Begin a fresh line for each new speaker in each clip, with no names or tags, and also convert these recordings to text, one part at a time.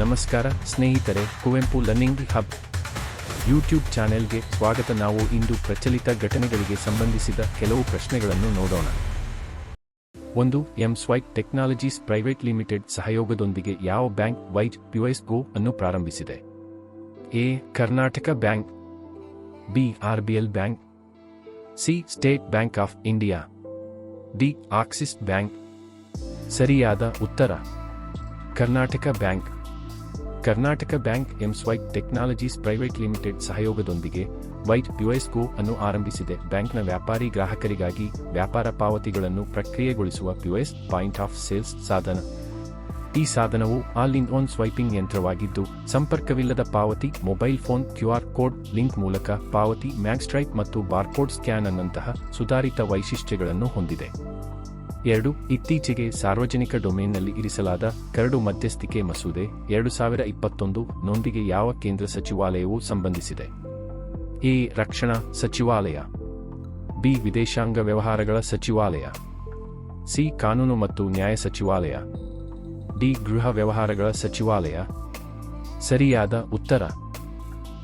ನಮಸ್ಕಾರ ಸ್ನೇಹಿತರೆ, Kuvempu learning hub YouTube ಚಾನೆಲ್ಗೆ ಸ್ವಾಗತ. ನಾವು ಇಂದು ಪ್ರಚಲಿತ ಘಟನೆಗಳಿಗೆ ಸಂಬಂಧಿಸಿದ ಕೆಲವು ಪ್ರಶ್ನೆಗಳನ್ನು ನೋಡೋಣ. ಒಂದು, M swipe technologies private limited ಸಹಯೋಗದೊಂದಿಗೆ ಯಾವ ಬ್ಯಾಂಕ್ ವೈಟ್ ಪಿಒಎಸ್ ಗೋ ಅನ್ನು ಪ್ರಾರಂಭಿಸಿದೆ? A, Karnataka bank, B RBL bank, C, state bank of India, D, Axis bank. ಸರಿಯಾದ ಉತ್ತರ, Karnataka bank. Karnataka bank Mswipe technologies private limited ಸಹಯೋಗದೊಂದಿಗೆ white POS go ಅನ್ನು ಆರಂಭಿಸಿದೆ. ಬ್ಯಾಂಕ್ನ ವ್ಯಾಪಾರಿ ಗ್ರಾಹಕರಿಗಾಗಿ ವ್ಯಾಪಾರ ಪಾವತಿಗಳನ್ನು ಪ್ರಕ್ರಿಯೆಗೊಳಿಸುವ ಪ್ಯುಎಸ್ ಪಾಯಿಂಟ್ ಆಫ್ ಸೇಲ್ಸ್ ಸಾಧನ. ಈ ಸಾಧನವು ಆಲ್ ಇನ್ ಆನ್ ಸ್ವೈಪಿಂಗ್ ಯಂತ್ರವಾಗಿದ್ದು, ಸಂಪರ್ಕವಿಲ್ಲದ ಪಾವತಿ, mobile phone, QR code, link ಮೂಲಕ ಪಾವತಿ, ಮ್ಯಾಕ್ಸ್ಟ್ರೈಪ್ ಮತ್ತು ಬಾರ್ಕೋಡ್ ಸ್ಕ್ಯಾನ್ ಅನ್ನಂತಹ ಸುಧಾರಿತ ವೈಶಿಷ್ಟ್ಯಗಳನ್ನು ಹೊಂದಿದೆ. ಎರಡು, ಇತ್ತೀಚೆಗೆ ಸಾರ್ವಜನಿಕ ಡೊಮೇನ್ನಲ್ಲಿ ಇರಿಸಲಾದ ಕರಡು ಮಧ್ಯಸ್ಥಿಕೆ ಮಸೂದೆ, ಎರಡು ಸಾವಿರ ಇಪ್ಪತ್ತೊಂದು ನೊಂದಿಗೆ ಯಾವ ಕೇಂದ್ರ ಸಚಿವಾಲಯವೂ ಸಂಬಂಧಿಸಿದೆ. ಎ, ರಕ್ಷಣಾ ಸಚಿವಾಲಯ. ಬಿ, ವಿದೇಶಾಂಗ ವ್ಯವಹಾರಗಳ ಸಚಿವಾಲಯ. ಸಿ, ಕಾನೂನು ಮತ್ತು ನ್ಯಾಯ ಸಚಿವಾಲಯ. ಡಿ, ಗೃಹ ವ್ಯವಹಾರಗಳ ಸಚಿವಾಲಯ. ಸರಿಯಾದ ಉತ್ತರ.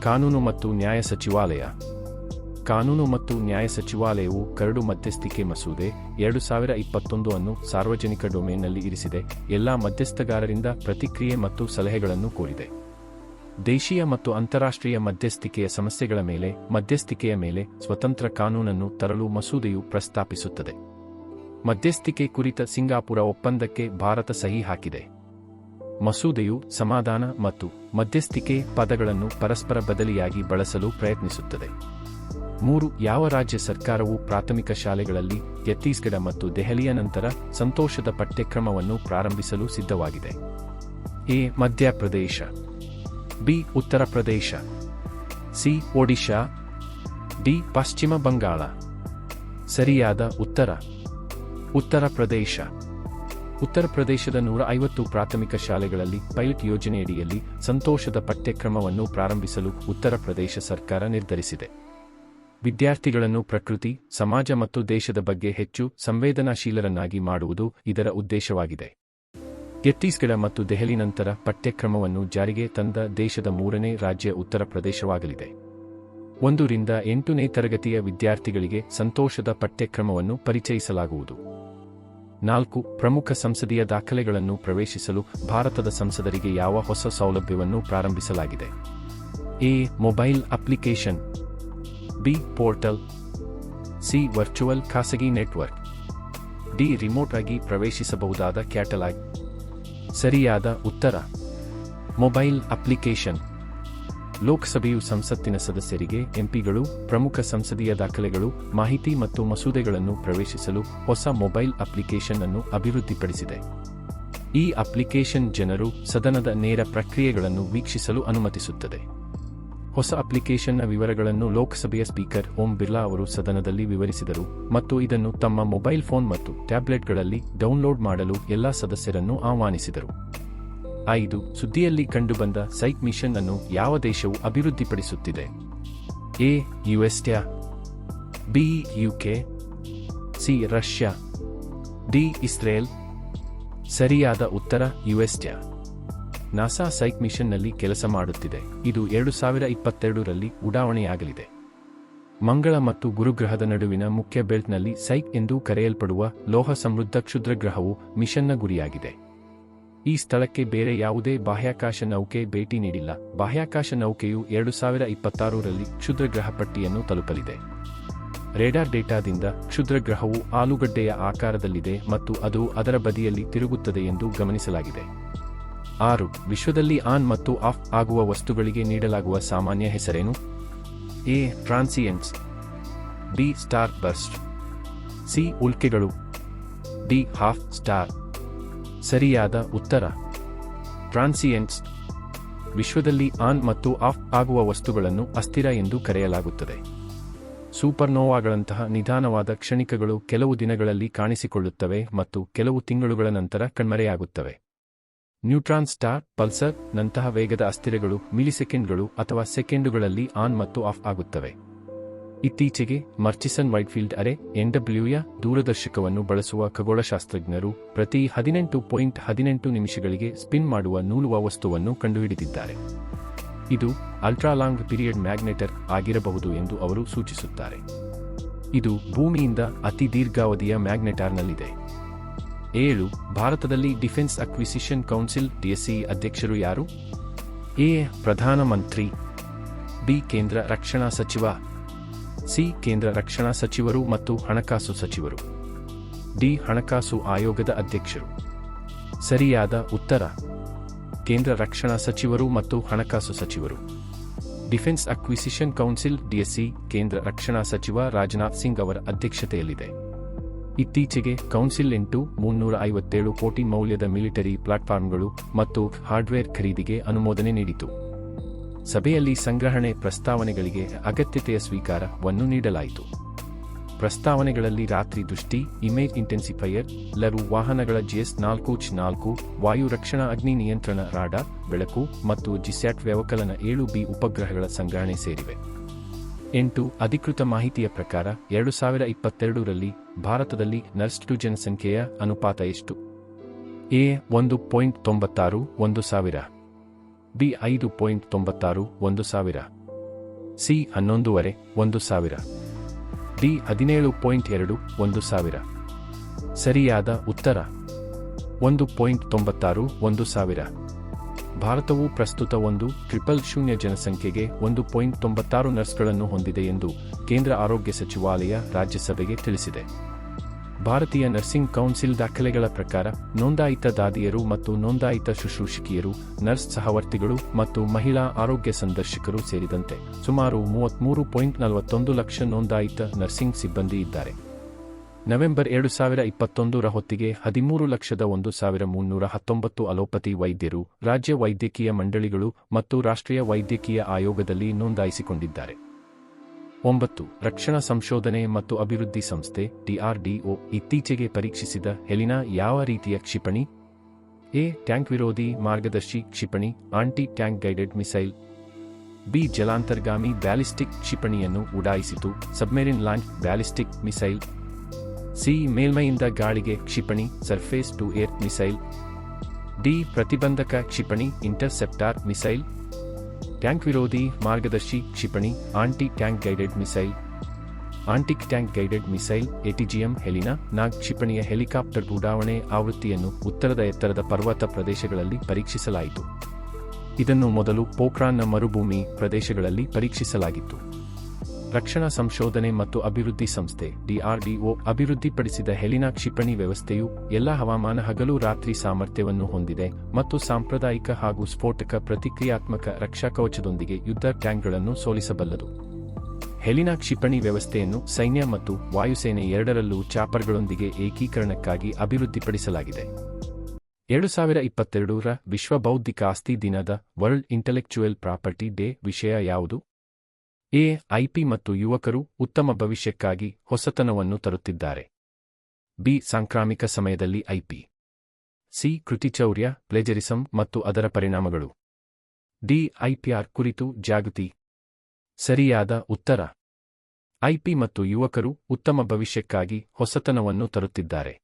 ಕಾನೂನು ಮತ್ತು ನ್ಯಾಯ ಸಚಿವಾಲಯ. ಕಾನೂನು ಮತ್ತು ನ್ಯಾಯ ಸಚಿವಾಲಯವು ಕರಡು ಮಧ್ಯಸ್ಥಿಕೆ ಮಸೂದೆ ಎರಡು ಸಾವಿರ ಇಪ್ಪತ್ತೊಂದು ಅನ್ನು ಸಾರ್ವಜನಿಕ ಡೊಮೇನ್ನಲ್ಲಿ ಇರಿಸಿದೆ. ಎಲ್ಲಾ ಮಧ್ಯಸ್ಥಗಾರರಿಂದ ಪ್ರತಿಕ್ರಿಯೆ ಮತ್ತು ಸಲಹೆಗಳನ್ನು ಕೋರಿದೆ. ದೇಶೀಯ ಮತ್ತು ಅಂತಾರಾಷ್ಟ್ರೀಯ ಮಧ್ಯಸ್ಥಿಕೆಯ ಸಮಸ್ಯೆಗಳ ಮೇಲೆ, ಮಧ್ಯಸ್ಥಿಕೆಯ ಮೇಲೆ ಸ್ವತಂತ್ರ ಕಾನೂನನ್ನು ತರಲು ಮಸೂದೆಯು ಪ್ರಸ್ತಾಪಿಸುತ್ತದೆ. ಮಧ್ಯಸ್ಥಿಕೆ ಕುರಿತ ಸಿಂಗಾಪುರ ಒಪ್ಪಂದಕ್ಕೆ ಭಾರತ ಸಹಿ ಹಾಕಿದೆ. ಮಸೂದೆಯು ಸಮಾಧಾನ ಮತ್ತು ಮಧ್ಯಸ್ಥಿಕೆ ಪದಗಳನ್ನು ಪರಸ್ಪರ ಬದಲಿಯಾಗಿ ಬಳಸಲು ಪ್ರಯತ್ನಿಸುತ್ತದೆ. ಮೂರು, ಯಾವ ರಾಜ್ಯ ಸರ್ಕಾರವು ಪ್ರಾಥಮಿಕ ಶಾಲೆಗಳಲ್ಲಿ ಛತ್ತೀಸ್ಗಢ ಮತ್ತು ದೆಹಲಿಯ ನಂತರ ಸಂತೋಷದ ಪಠ್ಯಕ್ರಮವನ್ನು ಪ್ರಾರಂಭಿಸಲು ಸಿದ್ಧವಾಗಿದೆ? A, Madhya Pradesh. B, Uttar Pradesh. C, Odisha. D, ಪಶ್ಚಿಮ ಬಂಗಾಳ. ಸರಿಯಾದ ಉತ್ತರ. ಉತ್ತರ ಪ್ರದೇಶ. ಉತ್ತರ ಪ್ರದೇಶದ ನೂರ ಐವತ್ತು ಪ್ರಾಥಮಿಕ ಶಾಲೆಗಳಲ್ಲಿ ಪೈಲಟ್ ಯೋಜನೆಯಡಿಯಲ್ಲಿ ಸಂತೋಷದ ಪಠ್ಯಕ್ರಮವನ್ನು ಪ್ರಾರಂಭಿಸಲು ಉತ್ತರ ಪ್ರದೇಶ ಸರ್ಕಾರ ನಿರ್ಧರಿಸಿದೆ. ವಿದ್ಯಾರ್ಥಿಗಳನ್ನು ಪ್ರಕೃತಿ, ಸಮಾಜ ಮತ್ತು ದೇಶದ ಬಗ್ಗೆ ಹೆಚ್ಚು ಸಂವೇದನಾಶೀಲರನ್ನಾಗಿ ಮಾಡುವುದು ಇದರ ಉದ್ದೇಶವಾಗಿದೆ. ಛತ್ತೀಸ್ಗಢ ಮತ್ತು ದೆಹಲಿ ನಂತರ ಪಠ್ಯಕ್ರಮವನ್ನು ಜಾರಿಗೆ ತಂದ ದೇಶದ ಮೂರನೇ ರಾಜ್ಯ ಉತ್ತರ ಪ್ರದೇಶವಾಗಲಿದೆ. ಒಂದರಿಂದ ಎಂಟನೇ ತರಗತಿಯ ವಿದ್ಯಾರ್ಥಿಗಳಿಗೆ ಸಂತೋಷದ ಪಠ್ಯಕ್ರಮವನ್ನು ಪರಿಚಯಿಸಲಾಗುವುದು. ನಾಲ್ಕು, ಪ್ರಮುಖ ಸಂಸದೀಯ ದಾಖಲೆಗಳನ್ನು ಪ್ರವೇಶಿಸಲು ಭಾರತದ ಸಂಸದರಿಗೆ ಯಾವ ಹೊಸ ಸೌಲಭ್ಯವನ್ನು ಪ್ರಾರಂಭಿಸಲಾಗಿದೆ? A, mobile application. B portal C virtual ಖಾಸಗಿ ನೆಟ್ವರ್ಕ್ ಡಿ ರಿಮೋಟ್ ಆಗಿ ಪ್ರವೇಶಿಸಬಹುದಾದ ಕ್ಯಾಟಲಾಗ್ ಸರಿಯಾದ ಉತ್ತರ. ಮೊಬೈಲ್ ಅಪ್ಲಿಕೇಶನ್ ಲೋಕಸಭೆಯು ಸಂಸತ್ತಿನ ಸದಸ್ಯರಿಗೆ ಎಂಪಿಗಳು ಪ್ರಮುಖ ಸಂಸದೀಯ ದಾಖಲೆಗಳು, ಮಾಹಿತಿ ಮತ್ತು ಮಸೂದೆಗಳನ್ನು ಪ್ರವೇಶಿಸಲು ಹೊಸ ಮೊಬೈಲ್ ಅಪ್ಲಿಕೇಶನ್ ಅನ್ನು ಅಭಿವೃದ್ಧಿಪಡಿಸಿದೆ. ಈ ಅಪ್ಲಿಕೇಶನ್ ಜನರು ಸದನದ ನೇರ ಪ್ರಕ್ರಿಯೆಗಳನ್ನು ವೀಕ್ಷಿಸಲು ಅನುಮತಿಸುತ್ತದೆ. ಹೊಸ ಅಪ್ಲಿಕೇಶನ್ನ ವಿವರಗಳನ್ನು ಲೋಕಸಭೆಯ ಸ್ಪೀಕರ್ ಓಂ ಬಿರ್ಲಾ ಅವರು ಸದನದಲ್ಲಿ ವಿವರಿಸಿದರು ಮತ್ತು ಇದನ್ನು ತಮ್ಮ ಮೊಬೈಲ್ ಫೋನ್ ಮತ್ತು ಟ್ಯಾಬ್ಲೆಟ್ಗಳಲ್ಲಿ ಡೌನ್ಲೋಡ್ ಮಾಡಲು ಎಲ್ಲಾ ಸದಸ್ಯರನ್ನು ಆಹ್ವಾನಿಸಿದರು. ಐದು, ಸುದ್ದಿಯಲ್ಲಿ ಕಂಡುಬಂದ ಸೈಟ್ ಮಿಷನ್ ಅನ್ನು ಯಾವ ದೇಶವು ಅಭಿವೃದ್ಧಿಪಡಿಸುತ್ತಿದೆ? A, USA, B, UK, C, Russia, D, Israel, ಸರಿಯಾದ ಉತ್ತರ ಯುಎಸ್ಟ್ಯಾ. ನಾಸಾ ಸೈಕ್ ಮಿಷನ್ನಲ್ಲಿ ಕೆಲಸ ಮಾಡುತ್ತಿದೆ. ಇದು ಎರಡು ಸಾವಿರ ಇಪ್ಪತ್ತೆರಡರಲ್ಲಿ ಉಡಾವಣೆಯಾಗಲಿದೆ. ಮಂಗಳ ಮತ್ತು ಗುರುಗ್ರಹದ ನಡುವಿನ ಮುಖ್ಯ ಬೆಲ್ಟ್ನಲ್ಲಿ ಸೈಕ್ ಎಂದು ಕರೆಯಲ್ಪಡುವ ಲೋಹ ಸಮೃದ್ಧ ಕ್ಷುದ್ರಗ್ರಹವು ಮಿಷನ್ನ ಗುರಿಯಾಗಿದೆ. ಈ ಸ್ಥಳಕ್ಕೆ ಬೇರೆ ಯಾವುದೇ ಬಾಹ್ಯಾಕಾಶ ನೌಕೆ ಭೇಟಿ ನೀಡಿಲ್ಲ. ಬಾಹ್ಯಾಕಾಶ ನೌಕೆಯು ಎರಡು ಸಾವಿರ ಇಪ್ಪತ್ತಾರರಲ್ಲಿ ಕ್ಷುದ್ರಗ್ರಹ ಪಟ್ಟಿಯನ್ನು ತಲುಪಲಿದೆ. ರೇಡಾರ್ ಡೇಟಾದಿಂದ ಕ್ಷುದ್ರಗ್ರಹವು ಆಲೂಗಡ್ಡೆಯ ಆಕಾರದಲ್ಲಿದೆ ಮತ್ತು ಅದು ಅದರ ಬದಿಯಲ್ಲಿ ತಿರುಗುತ್ತದೆ ಎಂದು ಗಮನಿಸಲಾಗಿದೆ. ಆರು, ವಿಶ್ವದಲ್ಲಿ ಆನ್ ಮತ್ತು ಆಫ್ ಆಗುವ ವಸ್ತುಗಳಿಗೆ ನೀಡಲಾಗುವ ಸಾಮಾನ್ಯ ಹೆಸರೇನು? A, transients. B, star burst. C, ಉಲ್ಕೆಗಳು. D, half star. ಸರಿಯಾದ ಉತ್ತರ. ಟ್ರಾನ್ಸಿಯೆಂಟ್ಸ್. ವಿಶ್ವದಲ್ಲಿ ಆನ್ ಮತ್ತು ಆಫ್ ಆಗುವ ವಸ್ತುಗಳನ್ನು ಅಸ್ಥಿರ ಎಂದು ಕರೆಯಲಾಗುತ್ತದೆ. ಸೂಪರ್ನೋವಾಗಳಂತಹ ನಿಧಾನವಾದ ಕ್ಷಣಿಕಗಳು ಕೆಲವು ದಿನಗಳಲ್ಲಿ ಕಾಣಿಸಿಕೊಳ್ಳುತ್ತವೆ ಮತ್ತು ಕೆಲವು ತಿಂಗಳುಗಳ ನಂತರ ಕಣ್ಮರೆಯಾಗುತ್ತವೆ. ನ್ಯೂಟ್ರಾನ್ ಸ್ಟಾರ್, ಪಲ್ಸರ್, ನಂತಹ ವೇಗದ ಅಸ್ಥಿರಗಳು, ಮಿಲಿಸೆಕೆಂಡ್ಗಳು ಅಥವಾ ಸೆಕೆಂಡುಗಳಲ್ಲಿ ಆನ್ ಮತ್ತು ಆಫ್ ಆಗುತ್ತವೆ. ಇತ್ತೀಚೆಗೆ, ಮರ್ಚಿಸನ್ ವೈಟ್ಫೀಲ್ಡ್ ಅರೆ ಎನ್ಡಬ್ಲ್ಯೂಯ ದೂರದರ್ಶಕವನ್ನು ಬಳಸುವ ಖಗೋಳಶಾಸ್ತ್ರಜ್ಞರು ಪ್ರತಿ ಹದಿನೆಂಟು ಪಾಯಿಂಟ್ ಹದಿನೆಂಟು ನಿಮಿಷಗಳಿಗೆ ಸ್ಪಿನ್ ಮಾಡುವ ನೂಲುವ ವಸ್ತುವನ್ನು ಕಂಡುಹಿಡಿದಿದ್ದಾರೆ. ಇದು ಅಲ್ಟ್ರಾಲಾಂಗ್ ಪೀರಿಯಡ್ ಮ್ಯಾಗ್ನೆಟರ್ ಆಗಿರಬಹುದು ಎಂದು ಅವರು ಸೂಚಿಸುತ್ತಾರೆ. ಇದು ಭೂಮಿಯಿಂದ ಅತಿ ದೀರ್ಘಾವಧಿಯ ಮ್ಯಾಗ್ನೆಟಾರ್ನಲ್ಲಿದೆ. ಏಳು, ಭಾರತದಲ್ಲಿ ಡಿಫೆನ್ಸ್ ಅಕ್ವಿಸಿಷನ್ ಕೌನ್ಸಿಲ್ ಡಿಎಸ್ಸಿ ಅಧ್ಯಕ್ಷರು ಯಾರು? ಎ ಪ್ರಧಾನಮಂತ್ರಿ ಬಿ, ಕೇಂದ್ರ ರಕ್ಷಣಾ ಸಚಿವ. ಸಿ, ಕೇಂದ್ರ ರಕ್ಷಣಾ ಸಚಿವರು ಮತ್ತು ಹಣಕಾಸು ಸಚಿವರು. ಡಿ, ಹಣಕಾಸು ಆಯೋಗದ ಅಧ್ಯಕ್ಷರು. ಸರಿಯಾದ ಉತ್ತರ. ಕೇಂದ್ರ ರಕ್ಷಣಾ ಸಚಿವರು ಮತ್ತು ಹಣಕಾಸು ಸಚಿವರು. ಡಿಫೆನ್ಸ್ ಅಕ್ವಿಸಿಷನ್ ಕೌನ್ಸಿಲ್ ಡಿಎಸ್ಸಿ, ಕೇಂದ್ರ ರಕ್ಷಣಾ ಸಚಿವ ರಾಜನಾಥ್ ಸಿಂಗ್ ಅವರ ಅಧ್ಯಕ್ಷತೆಯಲ್ಲಿದೆ. ಇತ್ತೀಚೆಗೆ ಕೌನ್ಸಿಲ್ ಎಂಟು ಮುನ್ನೂರ ಐವತ್ತೇಳು ಕೋಟಿ ಮೌಲ್ಯದ ಮಿಲಿಟರಿ ಪ್ಲಾಟ್ಫಾರ್ಮ್ಗಳು ಮತ್ತು ಹಾರ್ಡ್ವೇರ್ ಖರೀದಿಗೆ ಅನುಮೋದನೆ ನೀಡಿತು. ಸಭೆಯಲ್ಲಿ ಸಂಗ್ರಹಣೆ ಪ್ರಸ್ತಾವನೆಗಳಿಗೆ ಅಗತ್ಯತೆಯ ಸ್ವೀಕಾರವನ್ನು ನೀಡಲಾಯಿತು. ಪ್ರಸ್ತಾವನೆಗಳಲ್ಲಿ ರಾತ್ರಿ ದೃಷ್ಟಿ, ಇಮೇಜ್ ಇಂಟೆನ್ಸಿಫೈಯರ್ ಲರು ವಾಹನಗಳ ಜಿಎಸ್ ನಾಲ್ಕು ಚ್ ನಾಲ್ಕು, ವಾಯು ರಕ್ಷಣಾ ಅಗ್ನಿ ನಿಯಂತ್ರಣ ರಾಡಾರ್, ಬೆಳಕು ಮತ್ತು ಜಿಸ್ಯಾಟ್ ವ್ಯವಕಲನ ಏಳು ಬಿ ಉಪಗ್ರಹಗಳ ಸಂಗ್ರಹಣೆ ಸೇರಿವೆ. ಎಂಟು ಅಧಿಕೃತ ಮಾಹಿತಿಯ ಪ್ರಕಾರ ಎರಡು ಸಾವಿರ ಇಪ್ಪತ್ತೆರಡರಲ್ಲಿ ಭಾರತದಲ್ಲಿ ನರ್ಸ್ ಟು ಜನಸಂಖ್ಯೆಯ ಅನುಪಾತ ಎಷ್ಟು? ಎ ಒಂದು ಪಾಯಿಂಟ್ ತೊಂಬತ್ತಾರು, ಒಂದು ಸಾವಿರ. ಬಿ ಐದು ಪಾಯಿಂಟ್ ತೊಂಬತ್ತಾರು, ಒಂದು ಸಾವಿರ. ಸಿ ಹನ್ನೊಂದೂವರೆ, ಒಂದು ಸಾವಿರ. ಡಿ ಹದಿನೇಳು ಪಾಯಿಂಟ್ ಎರಡು, ಒಂದು ಸಾವಿರ. ಸರಿಯಾದ ಉತ್ತರ. ಒಂದು ಪಾಯಿಂಟ್ ತೊಂಬತ್ತಾರು, ಒಂದು ಸಾವಿರ. ಭಾರತವು ಪ್ರಸ್ತುತ ಒಂದು ಟ್ರಿಪಲ್ ಶೂನ್ಯ ಜನಸಂಖ್ಯೆಗೆ ಒಂದು ಪಾಯಿಂಟ್ ತೊಂಬತ್ತಾರು ನರ್ಸ್ಗಳನ್ನು ಹೊಂದಿದೆ ಎಂದು ಕೇಂದ್ರ ಆರೋಗ್ಯ ಸಚಿವಾಲಯ ರಾಜ್ಯಸಭೆಗೆ ತಿಳಿಸಿದೆ. ಭಾರತೀಯ ನರ್ಸಿಂಗ್ ಕೌನ್ಸಿಲ್ ದಾಖಲೆಗಳ ಪ್ರಕಾರ ನೋಂದಾಯಿತ ದಾದಿಯರು ಮತ್ತು ನೋಂದಾಯಿತ ಶುಶ್ರೂಷಕಿಯರು, ನರ್ಸ್ ಸಹವರ್ತಿಗಳು ಮತ್ತು ಮಹಿಳಾ ಆರೋಗ್ಯ ಸಂದರ್ಶಕರು ಸೇರಿದಂತೆ ಸುಮಾರು ಮೂವತ್ಮೂರು ಪಾಯಿಂಟ್ ನಲವತ್ತೊಂದು ಲಕ್ಷ ನೋಂದಾಯಿತ ನರ್ಸಿಂಗ್ ಸಿಬ್ಬಂದಿ ಇದ್ದಾರೆ. ನವೆಂಬರ್ ಎರಡು ಸಾವಿರ ಇಪ್ಪತ್ತೊಂದರ ಹೊತ್ತಿಗೆ ಹದಿಮೂರು ಲಕ್ಷದ ಒಂದು ಸಾವಿರ ಮುನ್ನೂರ ಹತ್ತೊಂಬತ್ತು ಅಲೋಪತಿ ವೈದ್ಯರು ರಾಜ್ಯ ವೈದ್ಯಕೀಯ ಮಂಡಳಿಗಳು ಮತ್ತು ರಾಷ್ಟ್ರೀಯ ವೈದ್ಯಕೀಯ ಆಯೋಗದಲ್ಲಿ ನೋಂದಾಯಿಸಿಕೊಂಡಿದ್ದಾರೆ. ಒಂಬತ್ತು, ರಕ್ಷಣಾ ಸಂಶೋಧನೆ ಮತ್ತು ಅಭಿವೃದ್ಧಿ ಸಂಸ್ಥೆ ಡಿಆರ್ಡಿಒ ಇತ್ತೀಚೆಗೆ ಪರೀಕ್ಷಿಸಿದ ಹೆಲಿನಾ ಯಾವ ರೀತಿಯ ಕ್ಷಿಪಣಿ? ಎ, ಟ್ಯಾಂಕ್ ವಿರೋಧಿ ಮಾರ್ಗದರ್ಶಿ ಕ್ಷಿಪಣಿ, anti tank guided missile. B, ಜಲಾಂತರ್ಗಾಮಿ ಬ್ಯಾಲಿಸ್ಟಿಕ್ ಕ್ಷಿಪಣಿಯನ್ನು ಉಡಾಯಿಸಿತು, submarine launch ballistic missile. C ಮೇಲ್ಮೈಯಿಂದ ಗಾಳಿಗೆ ಕ್ಷಿಪಣಿ, surface to air missile. D ಪ್ರತಿಬಂಧಕ ಕ್ಷಿಪಣಿ, ಇಂಟರ್ಸೆಪ್ಟಾರ್ ಮಿಸೈಲ್. ಟ್ಯಾಂಕ್ ವಿರೋಧಿ ಮಾರ್ಗದರ್ಶಿ ಕ್ಷಿಪಣಿ, anti tank guided missile. Anti tank guided missile, ATGM Helina, Nag ಕ್ಷಿಪಣಿಯ helicopter ಉಡಾವಣೆ ಆವೃತ್ತಿಯನ್ನು ಉತ್ತರದ ಎತ್ತರದ ಪರ್ವತ ಪ್ರದೇಶಗಳಲ್ಲಿ ಪರೀಕ್ಷಿಸಲಾಯಿತು. ಇದನ್ನು ಮೊದಲು ಪೋಖ್ರಾನ್ನ ಮರುಭೂಮಿ ಪ್ರದೇಶಗಳಲ್ಲಿ ಪರೀಕ್ಷಿಸಲಾಗಿತ್ತು. ರಕ್ಷಣಾ ಸಂಶೋಧನೆ ಮತ್ತು ಅಭಿವೃದ್ಧಿ ಸಂಸ್ಥೆ ಡಿಆರ್ಡಿಒ ಅಭಿವೃದ್ಧಿಪಡಿಸಿದ ಹೆಲಿನಾ ಕ್ಷಿಪಣಿ ವ್ಯವಸ್ಥೆಯು ಎಲ್ಲಾ ಹವಾಮಾನ ಹಗಲು ರಾತ್ರಿ ಸಾಮರ್ಥ್ಯವನ್ನು ಹೊಂದಿದೆ ಮತ್ತು ಸಾಂಪ್ರದಾಯಿಕ ಹಾಗೂ ಸ್ಫೋಟಕ ಪ್ರತಿಕ್ರಿಯಾತ್ಮಕ ರಕ್ಷಾ ಕವಚದೊಂದಿಗೆ ಯುದ್ಧ ಟ್ಯಾಂಕ್ಗಳನ್ನು ಸೋಲಿಸಬಲ್ಲದು. ಹೆಲಿನಾ ಕ್ಷಿಪಣಿ ವ್ಯವಸ್ಥೆಯನ್ನು ಸೈನ್ಯ ಮತ್ತು ವಾಯುಸೇನೆ ಎರಡರಲ್ಲೂ ಚಾಪರ್ಗಳೊಂದಿಗೆ ಏಕೀಕರಣಕ್ಕಾಗಿ ಅಭಿವೃದ್ಧಿಪಡಿಸಲಾಗಿದೆ. ಎರಡು ಸಾವಿರ ಇಪ್ಪತ್ತೆರಡರ ವಿಶ್ವ ಬೌದ್ಧಿಕ ಆಸ್ತಿ ದಿನದ ವರ್ಲ್ಡ್ ಇಂಟೆಲೆಕ್ಚುಯಲ್ ಪ್ರಾಪರ್ಟಿ ಡೇ ವಿಷಯ ಯಾವುದು? ಎ ಐಪಿ ಮತ್ತು ಯುವಕರು ಉತ್ತಮ ಭವಿಷ್ಯಕ್ಕಾಗಿ ಹೊಸತನವನ್ನು ತರುತ್ತಿದ್ದಾರೆ. ಬಿ, ಸಾಂಕ್ರಾಮಿಕ ಸಮಯದಲ್ಲಿ ಐಪಿ ಸಿ ಕೃತಿಚೌರ್ಯ ಪ್ಲೇಜರಿಸಂ ಮತ್ತು ಅದರ ಪರಿಣಾಮಗಳು. ಡಿ ಐಪಿಆರ್ ಕುರಿತು ಜಾಗೃತಿ. ಸರಿಯಾದ ಉತ್ತರ. ಐಪಿ ಮತ್ತು ಯುವಕರು ಉತ್ತಮ ಭವಿಷ್ಯಕ್ಕಾಗಿ ಹೊಸತನವನ್ನು ತರುತ್ತಿದ್ದಾರೆ.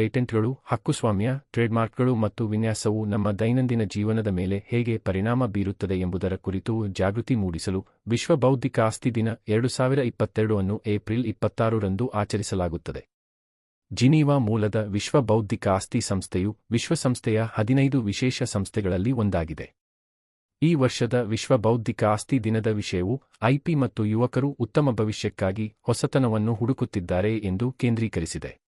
ಪೇಟೆಂಟ್ಗಳು, ಹಕ್ಕುಸ್ವಾಮ್ಯ, ಟ್ರೇಡ್ಮಾರ್ಕ್ಗಳು ಮತ್ತು ವಿನ್ಯಾಸವು ನಮ್ಮ ದೈನಂದಿನ ಜೀವನದ ಮೇಲೆ ಹೇಗೆ ಪರಿಣಾಮ ಬೀರುತ್ತದೆ ಎಂಬುದರ ಕುರಿತು ಜಾಗೃತಿ ಮೂಡಿಸಲು ವಿಶ್ವ ಬೌದ್ಧಿಕ ಆಸ್ತಿ ದಿನ ಎರಡು ಸಾವಿರ ಇಪ್ಪತ್ತೆರಡು ಅನ್ನು ಏಪ್ರಿಲ್ ಇಪ್ಪತ್ತಾರರಂದು ಆಚರಿಸಲಾಗುತ್ತದೆ. ಜಿನೀವಾ ಮೂಲದ ವಿಶ್ವ ಬೌದ್ಧಿಕ ಆಸ್ತಿ ಸಂಸ್ಥೆಯು ವಿಶ್ವಸಂಸ್ಥೆಯ ಹದಿನೈದು ವಿಶೇಷ ಸಂಸ್ಥೆಗಳಲ್ಲಿ ಒಂದಾಗಿದೆ. ಈ ವರ್ಷದ ವಿಶ್ವ ಬೌದ್ಧಿಕ ಆಸ್ತಿ ದಿನದ ವಿಷಯವು ಐಪಿ ಮತ್ತು ಯುವಕರು ಉತ್ತಮ ಭವಿಷ್ಯಕ್ಕಾಗಿ ಹೊಸತನವನ್ನು ಹುಡುಕುತ್ತಿದ್ದಾರೆ ಎಂದು ಕೇಂದ್ರೀಕರಿಸಿದೆ.